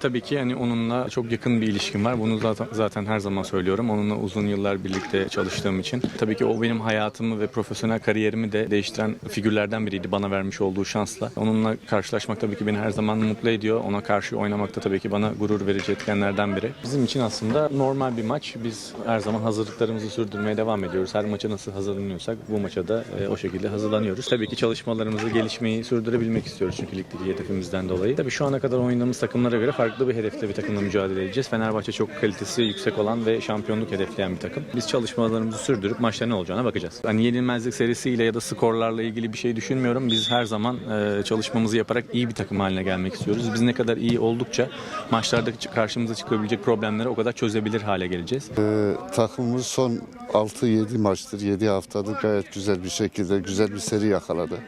tabii ki hani onunla çok yakın bir ilişkim var. Bunu zaten, zaten her zaman söylüyorum. Onunla uzun yıllar birlikte çalıştığım için. Tabii ki o benim hayatımı ve profesyonel kariyerimi de değiştiren figürlerden biriydi bana vermiş olduğu şansla. Onunla karşılaşmak tabii ki beni her zaman mutlu ediyor. Ona karşı oynamak da tabii ki bana gurur verici etkenlerden biri. Bizim için aslında normal bir maç. Biz her zaman hazırlıklarımızı sürdürmeye devam ediyoruz. Her maça nasıl hazırlanıyorsak bu maça da e, o şekilde hazırlanıyoruz. Tabii ki çalışmalarımızı, gelişmeyi sürdürebilmek istiyoruz çünkü ligdeki hedefimizden dolayı. Tabii şu ana kadar oynadığımız takımlara göre farklı bir hedefte bir takımla mücadele edeceğiz. Fenerbahçe çok kalitesi yüksek olan ve şampiyonluk hedefleyen bir takım. Biz çalışmalarımızı sürdürüp maçta ne olacağına bakacağız. Hani yenilmezlik serisiyle ya da skorlarla ilgili bir şey düşünmüyorum. Biz her zaman e, çalışmamızı yaparak iyi bir takım haline gelmek istiyoruz. Biz ne kadar iyi oldukça maçlarda karşımıza çıkabilecek problemleri o kadar çözebilir hale geleceğiz. Ee, takımımız son 6-7 maçtır, 7 haftadır gayet güzel bir şekilde güzel bir seri yakaladı.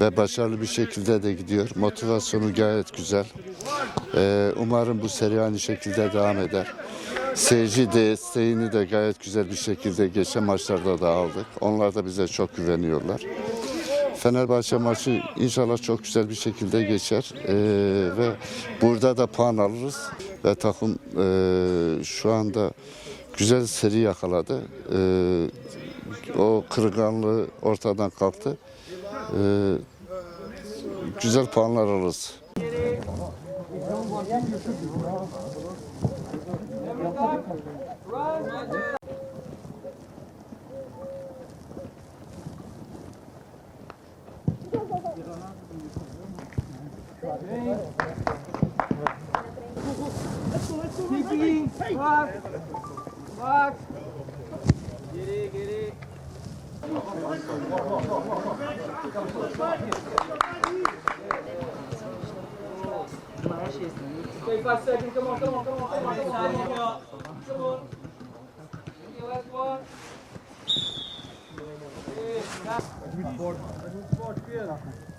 Ve başarılı bir şekilde de gidiyor. Motivasyonu gayet güzel. Ee, umarım bu seri aynı şekilde devam eder. Seyirci desteğini de gayet güzel bir şekilde geçen maçlarda da aldık. Onlar da bize çok güveniyorlar. Fenerbahçe maçı inşallah çok güzel bir şekilde geçer Ee, ve burada da puan alırız ve takım e, şu anda güzel seri yakaladı. Ee, o kırılganlığı ortadan kalktı. Ee, güzel puanlar alırız. Back, back. Geri, geri. second. Come on, come on, come on, come on. Come on. Come on. Last one. Hey, that's good spot. That's good spot. Here.